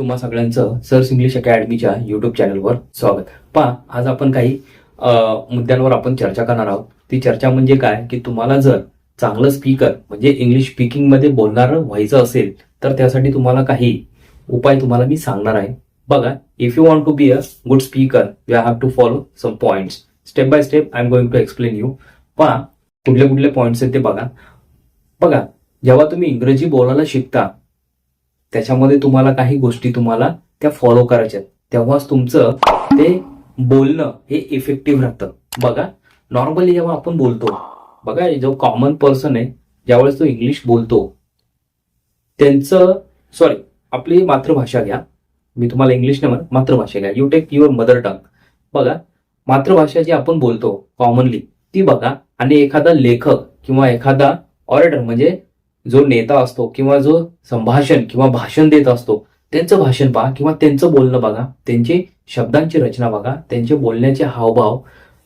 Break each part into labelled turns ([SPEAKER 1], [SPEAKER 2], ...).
[SPEAKER 1] तुम्हा सगळ्यांचं सर्स इंग्लिश अकॅडमीच्या युट्यूब चॅनलवर स्वागत. पहा आज आपण काही मुद्द्यांवर आपण चर्चा करणार आहोत. ती चर्चा म्हणजे काय? की तुम्हाला जर चांगलं स्पीकर म्हणजे इंग्लिश स्पीकिंगमध्ये बोलणार व्हायचं असेल तर त्यासाठी तुम्हाला काही उपाय तुम्हाला मी सांगणार आहे. बघा if you want to be a good speaker you have to follow some points step by step I am going to explain you पहा कुठले कुठले पॉइंट्स आहेत ते बघा. बघा जेव्हा तुम्ही इंग्रजी बोलायला शिकता त्याच्यामध्ये तुम्हाला काही गोष्टी तुम्हाला त्या फॉलो करायच्या आहेत. तेव्हाच तुमचं ते बोलणं हे इफेक्टिव्ह राहतं. बघा नॉर्मली जेव्हा आपण बोलतो बघा जो कॉमन पर्सन आहे ज्यावेळेस तो इंग्लिश बोलतो त्यांचं सॉरी आपली मातृभाषा घ्या. मी तुम्हाला इंग्लिश नाही म्हणत मातृभाषा घ्या. You take your mother tongue बघा मातृभाषा जी आपण बोलतो कॉमनली ती बघा आणि एखादा लेखक किंवा एखादा ऑरेटर म्हणजे जो नेता असतो किंवा जो संभाषण किंवा भाषण देत असतो त्यांचं भाषण पहा किंवा त्यांचं बोलणं बघा त्यांची शब्दांची रचना बघा त्यांचे बोलण्याचे हावभाव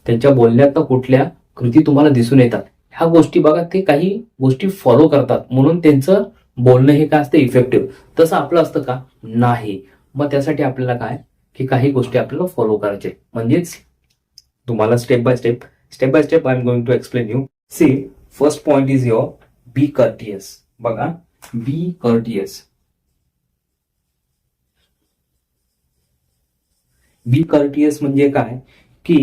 [SPEAKER 1] त्यांच्या बोलण्यात कुठल्या कृती तुम्हाला दिसून येतात. ह्या गोष्टी बघा ते काही गोष्टी फॉलो करतात. म्हणून त्यांचं बोलणं हे काय असतं? इफेक्टिव्ह तसं आपलं असतं का? नाही. मग त्यासाठी आपल्याला काय? की काही गोष्टी आपल्याला फॉलो करायचे. म्हणजेच तुम्हाला step by step step by step I am going to explain you see first point is your be courteous बघा बी कर्टियस बी कर्टियस म्हणजे काय? की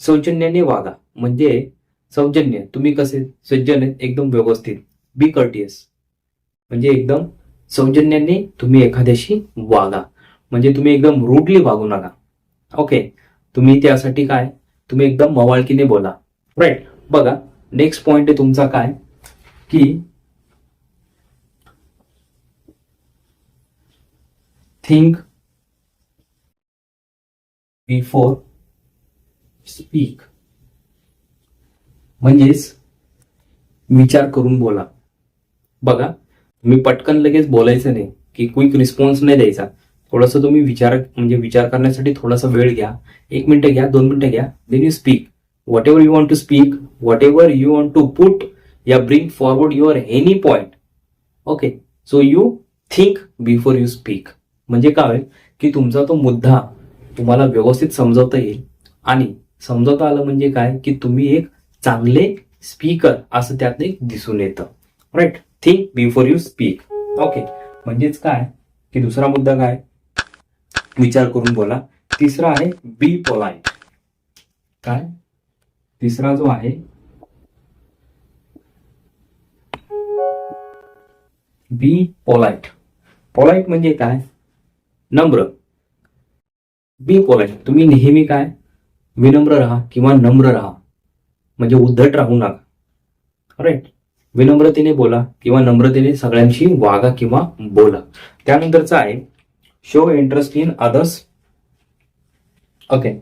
[SPEAKER 1] सौजन्याने वागा. म्हणजे सौजन्य. तुम्ही कसे? सज्जन आहेत एकदम व्यवस्थित. बी कर्टियस म्हणजे एकदम सौजन्याने तुम्ही एखाद्याशी वागा. म्हणजे तुम्ही एकदम रूडली वागू नका. ओके तुम्ही त्यासाठी काय? तुम्ही एकदम मवाळकीने बोला. राईट बघा नेक्स्ट पॉइंट आहे तुमचा काय? की थिंक बिफोर स्पीक म्हणजेच विचार करून बोला. बघा तुम्ही पटकन लगेच बोलायचं नाही की क्विक रिस्पॉन्स नाही द्यायचा. थोडासा तुम्ही विचार म्हणजे विचार करण्यासाठी थोडासा वेळ घ्या. एक मिनिटं घ्या दोन मिनिटं घ्या then you speak whatever you to to speak you want you put, to put या your forward your Okay. Point okay so you think before you speak म्हणजे काय होईल? की तुमचा तो मुद्दा तुम्हाला व्यवस्थित समजवता येईल. आणि समजवता आलं म्हणजे काय? की तुम्ही एक चांगले स्पीकर असं त्यात एक दिसून येतं. Right think before you speak okay म्हणजेच काय? की दुसरा मुद्दा काय? विचार करून बोला. तिसरा आहे बी पोलाइट काय? तिसरा जो आहे बी पोलाइट पोलाइट म्हणजे काय? नम्र. बी पोलाइट तुम्ही नेहमी काय? विनम्र राहा किंवा नम्र राहा. म्हणजे उद्धट राहू नका. राईट विनम्रतेने बोला किंवा नम्रतेने सगळ्यांशी वागा किंवा बोला. त्यानंतरचं आहे show interest in others okay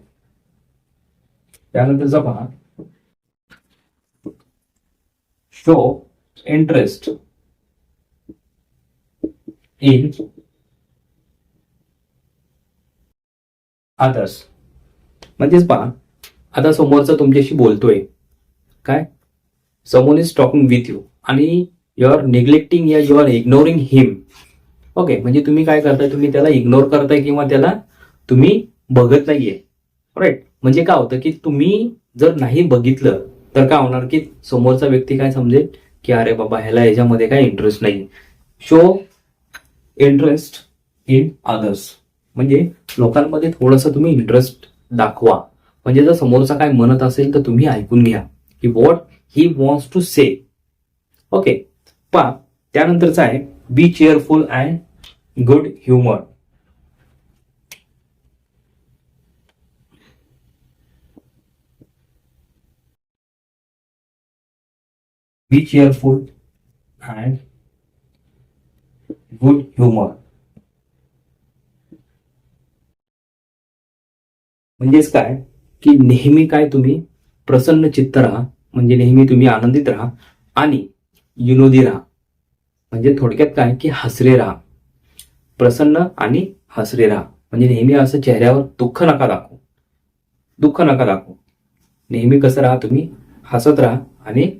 [SPEAKER 1] त्यानंतरचा पहा. Show interest in others. म्हणजेच पहा आता समोरचा तुमच्याशी बोलतोय. काय? समोर इज टॉकिंग विथ यू आणि यू आर निग्लेक्टिंग या you are ignoring him okay म्हणजे तुम्ही काय करताय? तुम्ही त्याला इग्नोर करताय किंवा त्याला तुम्ही बघत नाहीये. राईट म्हणजे काय होतं की तुम्ही जर नाही बघितलं तर काय होणार की समोरचा व्यक्ती काय समजेल की अरे बाबा ह्याला याच्यामध्ये काय इंटरेस्ट नाही. शो इंटरेस्ट इन अदर्स म्हणजे लोकांमध्ये थोडंसं तुम्ही इंटरेस्ट दाखवा. म्हणजे जर समोरचा काय म्हणत असेल तर तुम्ही ऐकून घ्या. की what he wants to say okay पा त्यानंतरचा आहे be cheerful and good humour be cheerful and good humour म्हणजेच काय? की नेहमी काय तुम्ही प्रसन्न चित्त राहा म्हणजे नेहमी तुम्ही आनंदित राहा आणि विनोदी राहा. म्हणजे थोडक्यात काय? की हसरे राहा. प्रसन्न आणि हसरे राहा. म्हणजे नेहमी असं चेहऱ्यावर दुःख नका दाखवू. दुःख नका दाखवू. नेहमी कसं राहा तुम्ही? हसत राहा आणि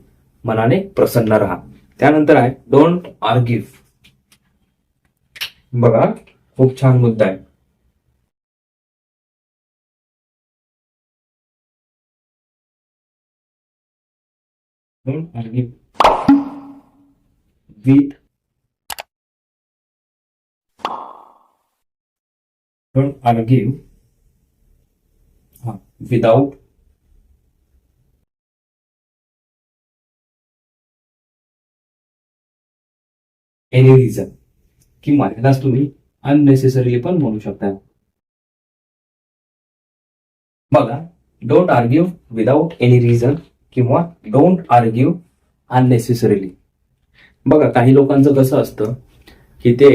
[SPEAKER 1] मनाने प्रसन्न राहा। त्यानंतर आहे डोंट आर्ग्यू बघा खूप छान मुद्दा आहे. Don't argue with don't argue हा, एनी रिझन की मर्यादाच तुम्ही अननेसेसरीली पण म्हणू शकता. बघा don't argue without any reason किंवा डोंट आर्ग्यू अननेसेसरीली बघा काही लोकांचं कसं असतं की ते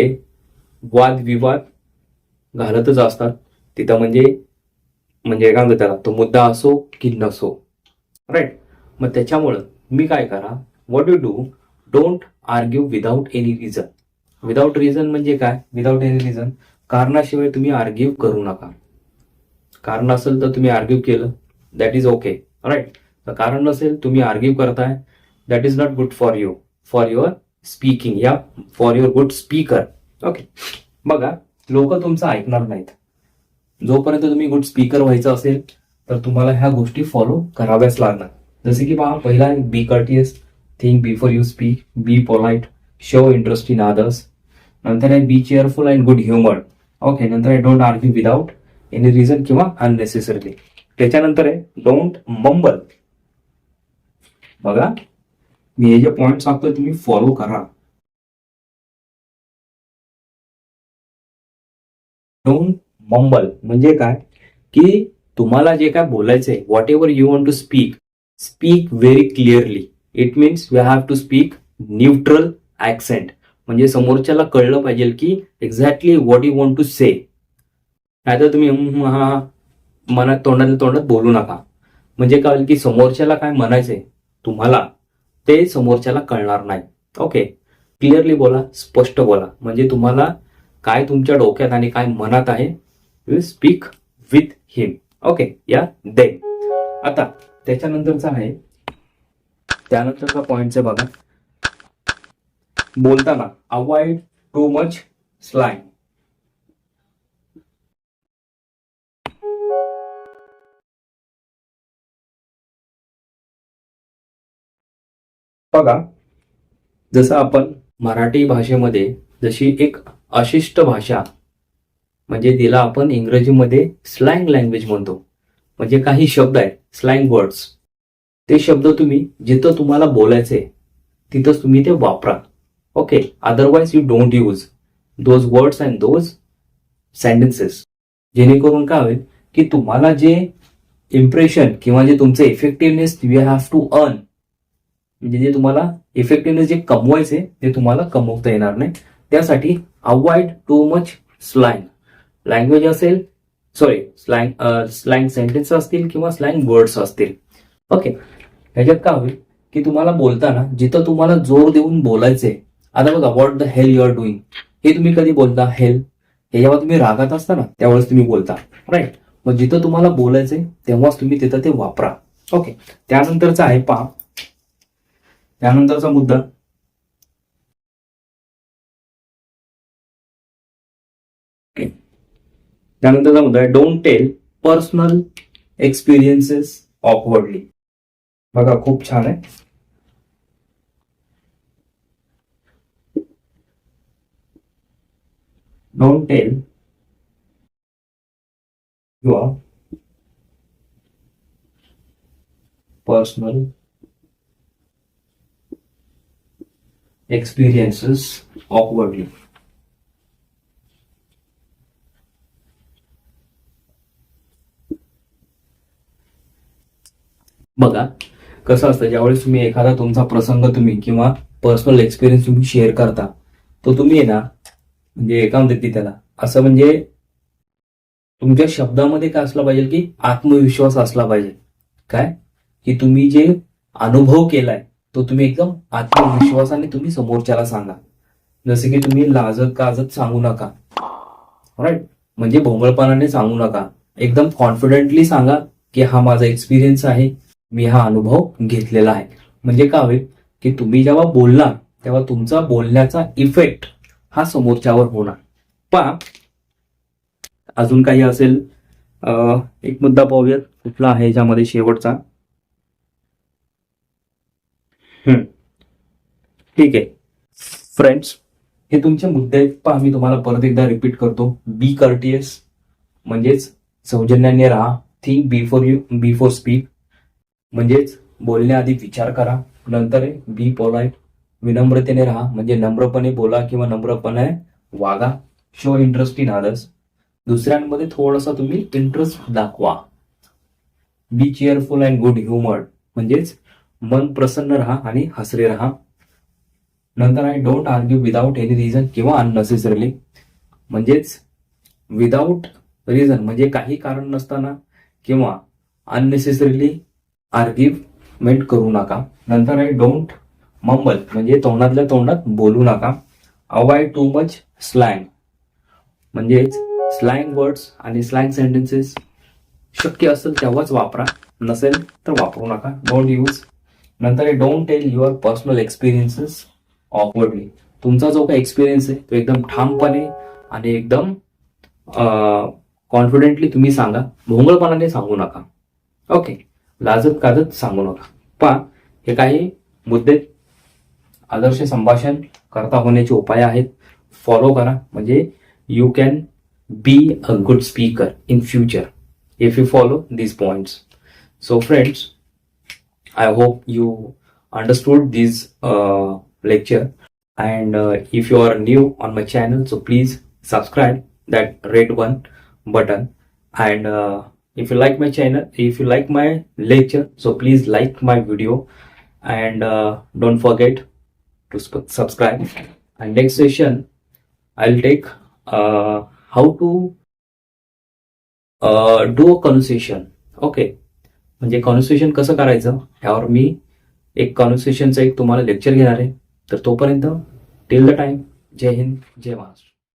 [SPEAKER 1] वादविवाद घालतच असतात. तिथं म्हणजे म्हणजे काय म्हणतात त्याला तो मुद्दा असो की नसो. राईट मग त्याच्यामुळं मी काय करा what you do don't argue without any reason without reason म्हणजे काय? विदाउट एनी रिझन कारणाशिवाय तुम्ही आर्ग्यू करू नका. कारण असेल तर तुम्ही आर्ग्यू केलं दॅट इज ओके राईट तर कारण नसेल तुम्ही आर्ग्यू करताय that is not good for you for your speaking या for your good speaker okay बघा लोक तुमचं ऐकणार नाहीत. जोपर्यंत तुम्ही गुड स्पीकर व्हायचं असेल तर तुम्हाला ह्या गोष्टी फॉलो कराव्याच लागणार. जसे की पहा पहिला be courteous Think before you speak be polite. Show interest in others. नंतर आहे be cheerful and good humour okay नंतर आहे don't argue without any reason किंवा अननेसेसरली त्याच्यानंतर आहे डोंट मंबल बघा मी हे जे पॉइंट सांगतोय तुम्ही फॉलो करा. डोंट मंबल म्हणजे काय? की तुम्हाला जे काय बोलायचंय whatever you want to speak speak very clearly it means you have to speak neutral accent म्हणजे समोरच्याला कळलं पाहिजे की exactly what you want to say नाहीतर तुम्ही हा, मनात तोंडात तोंडात बोलू नका. म्हणजे काय होईल की समोरच्याला काय म्हणायचंय तुम्हाला ते समोरच्याला कळणार नाही. ओके क्लिअरली बोला स्पष्ट बोला. म्हणजे तुम्हाला काय तुमच्या डोक्यात आणि काय मनात आहे you speak with him okay या दे आता त्याच्यानंतरचा आहे त्यानंतरचा पॉइंट बघा. बोलताना अवॉइड टू मच स्लाईम बघा जसं आपण मराठी भाषेमध्ये जशी एक अशिष्ट भाषा म्हणजे तिला आपण इंग्रजीमध्ये स्लँग लँग्वेज म्हणतो. म्हणजे काही शब्द आहेत स्लँग वर्ड्स ते शब्द तुम्ही जिथं तुम्हाला बोलायचे तिथंच तुम्ही ते वापरा. Okay otherwise you don't use those words and those sentences जेणेकरून काय होईल की तुम्हाला जे इम्प्रेशन किंवा जे तुमचं effectiveness you have to earn म्हणजे जे तुम्हाला इफेक्टिव्हनेस जे कमवायचे ते तुम्हाला कमवता येणार नाही. त्यासाठी avoid too much slang language असेल सॉरी स्लँग स्लँग सेंटेन्स असतील किंवा स्लँग वर्ड्स असतील. ओके ह्याच्यात काय होईल? की तुम्हाला बोलताना जिथं तुम्हाला जोर देऊन बोलायचंय आता बघा what the hell you are doing हे तुम्ही कधी बोलता? हेल हे जेव्हा तुम्ही रागात असता ना त्यावेळेस तुम्ही बोलता. राईट मग जिथं तुम्हाला बोलायचंय तेव्हाच तुम्ही तिथं ते वापरा. ओके त्यानंतरचा आहे पहा. त्यानंतरचा मुद्दा. त्यानंतरचा मुद्दा आहे don't tell personal experiences awkwardly बघा खूप छान आहे don't tell your personal experiences awkwardly. बघा कसं असतं ज्यावेळेस तुम्ही एखादा तुमचा प्रसंग तुम्ही किंवा पर्सनल एक्सपिरियन्स तुम्ही शेअर करता तो तुम्ही आहे ना म्हणजे काय म्हणतात त्याला. असं म्हणजे तुमच्या शब्दामध्ये काय असला पाहिजे की आत्मविश्वास असला पाहिजे. काय? की तुम्ही जे अनुभव केलाय तो तुम्ही एकदम आत्मविश्वासाने तुम्ही समोरच्याला सांगा. जसे की तुम्ही लाजत काजत सांगू नका. राईट म्हणजे भोंगळपणाने सांगू नका. एकदम कॉन्फिडेंटली सांगा की हा माझा एक्सपिरियन्स आहे. मी हा अनुभव घेतलेला आहे. म्हणजे काय होईल? की तुम्ही जेव्हा बोलणार तेव्हा तुमचा बोलण्याचा इफेक्ट हा समोरच्यावर होणार. पहा. अजून काही असेल? एक मुद्दा पाहूयात. कुठला आहे याच्यामध्ये शेवटचा? ठीक आहे. फ्रेंड्स हे तुमचे मुद्दे आहेत. पहा मी तुम्हाला परत एकदा रिपीट करतो. बी कर्टियस म्हणजेच सौजन्याने राहा. Think before you before speak म्हणजेच बोलण्याआधी विचार करा नंतर आहे बी पोलाइट विनम्रतेने राहा म्हणजे नम्रपणे बोला किंवा नम्रपणे वागा. शो इंटरेस्ट इन अदर्स दुसऱ्यांमध्ये थोडासा तुम्ही इंटरेस्ट दाखवा. Be cheerful and good humour म्हणजेच मन प्रसन्न राहा आणि हसरे राहा. नंतर आहे don't argue without any reason किंवा अननेसेसरीली म्हणजेच विदाऊट रिझन म्हणजे काही कारण नसताना किंवा अननेसेसरीली आर्ग्युमेंट करू नका. नंतर आहे डोंट मंबल म्हणजे तोंडातल्या तोंडात बोलू नका. अवॉइड टू मच स्लँग म्हणजेच स्लँग वर्ड्स आणि स्लँग सेंटेन्सेस शक्य असेल तेव्हाच वापरा नसेल तर वापरू नका. डोंट यूज नंतर आहे don't tell your personal experiences awkwardly तुमचा जो काही एक्सपिरियन्स आहे तो एकदम ठामपणे आणि एकदम कॉन्फिडेंटली तुम्ही सांगा. भोंगळपणाने सांगू नका. ओके लाजत काजत सांगू नका. पा हे काही मुद्दे आदर्श संभाषण करता होण्याचे उपाय आहेत. फॉलो करा. म्हणजे you can be a good speaker in future if you follow these points so friends I hope you understood these lecture and if you are new on my channel so please subscribe that red one button and if you like my channel, if you like my lecture, so please like my video and uh, don't forget to subscribe. And next session, I'll take uh, how to uh, do a conversation. Okay. म्हणजे conversation कसं करायचं यावर मी एक कॉन्व्हर्सेशनचं एक तुम्हाला lecture घेणार आहे तर तोपर्यंत टिल द टाइम जय हिंद जय महाराष्ट्र